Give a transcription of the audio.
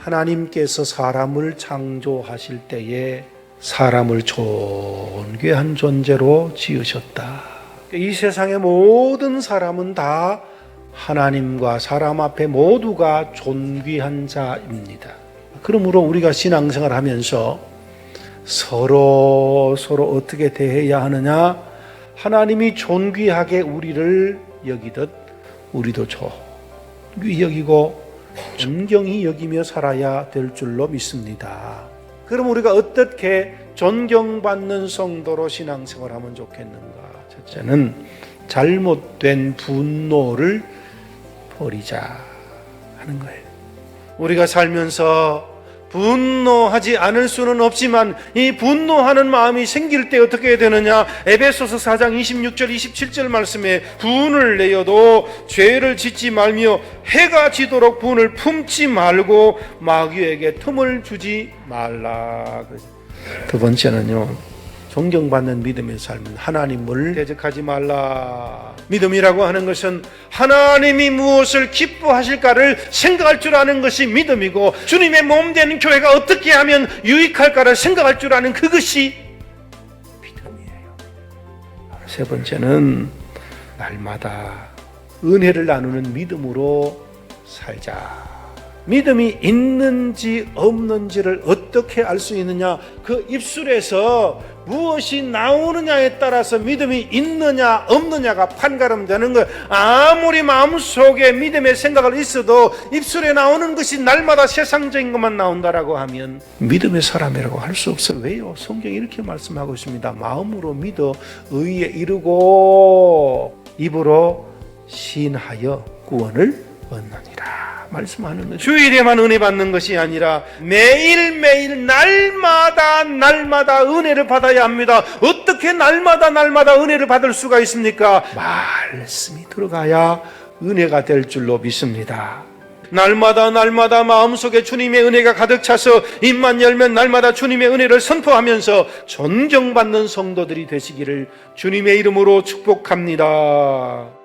하나님께서 사람을 창조하실 때에 사람을 존귀한 존재로 지으셨다. 이 세상의 모든 사람은 다 하나님과 사람 앞에 모두가 존귀한 자입니다. 그러므로 우리가 신앙생활 하면서 서로 서로 어떻게 대해야 하느냐? 하나님이 존귀하게 우리를 여기듯 우리도 존귀 여기고 존경히 여기며 살아야 될 줄로 믿습니다. 그럼 우리가 어떻게 존경받는 성도로 신앙생활하면 좋겠는가? 첫째는 잘못된 분노를 버리자 하는 거예요. 우리가 살면서 분노하지 않을 수는 없지만 이 분노하는 마음이 생길 때 어떻게 해야 되느냐? 에베소서 4장 26절 27절 말씀에 분을 내어도 죄를 짓지 말며 해가 지도록 분을 품지 말고 마귀에게 틈을 주지 말라. 두 번째는요. 존경받는 믿음의 삶은 하나님을 대적하지 말라. 믿음이라고 하는 것은 하나님이 무엇을 기뻐하실까를 생각할 줄 아는 것이 믿음이고 주님의 몸 되는 교회가 어떻게 하면 유익할까를 생각할 줄 아는 그것이 믿음이에요. 세 번째는 날마다 은혜를 나누는 믿음으로 살자. 믿음이 있는지 없는지를 어떻게 알 수 있느냐? 그 입술에서 무엇이 나오느냐에 따라서 믿음이 있느냐 없느냐가 판가름되는 거. 아무리 마음속에 믿음의 생각을 있어도 입술에 나오는 것이 날마다 세상적인 것만 나온다라고 하면 믿음의 사람이라고 할 수 없어요. 왜요? 성경이 이렇게 말씀하고 있습니다. 마음으로 믿어 의에 이르고 입으로 시인하여 구원을 얻느니라. 말씀하는 거죠. 주일에만 은혜 받는 것이 아니라 매일매일 날마다 날마다 은혜를 받아야 합니다. 어떻게 날마다 날마다 은혜를 받을 수가 있습니까? 말씀이 들어가야 은혜가 될 줄로 믿습니다. 날마다 날마다 마음속에 주님의 은혜가 가득 차서 입만 열면 날마다 주님의 은혜를 선포하면서 존경받는 성도들이 되시기를 주님의 이름으로 축복합니다.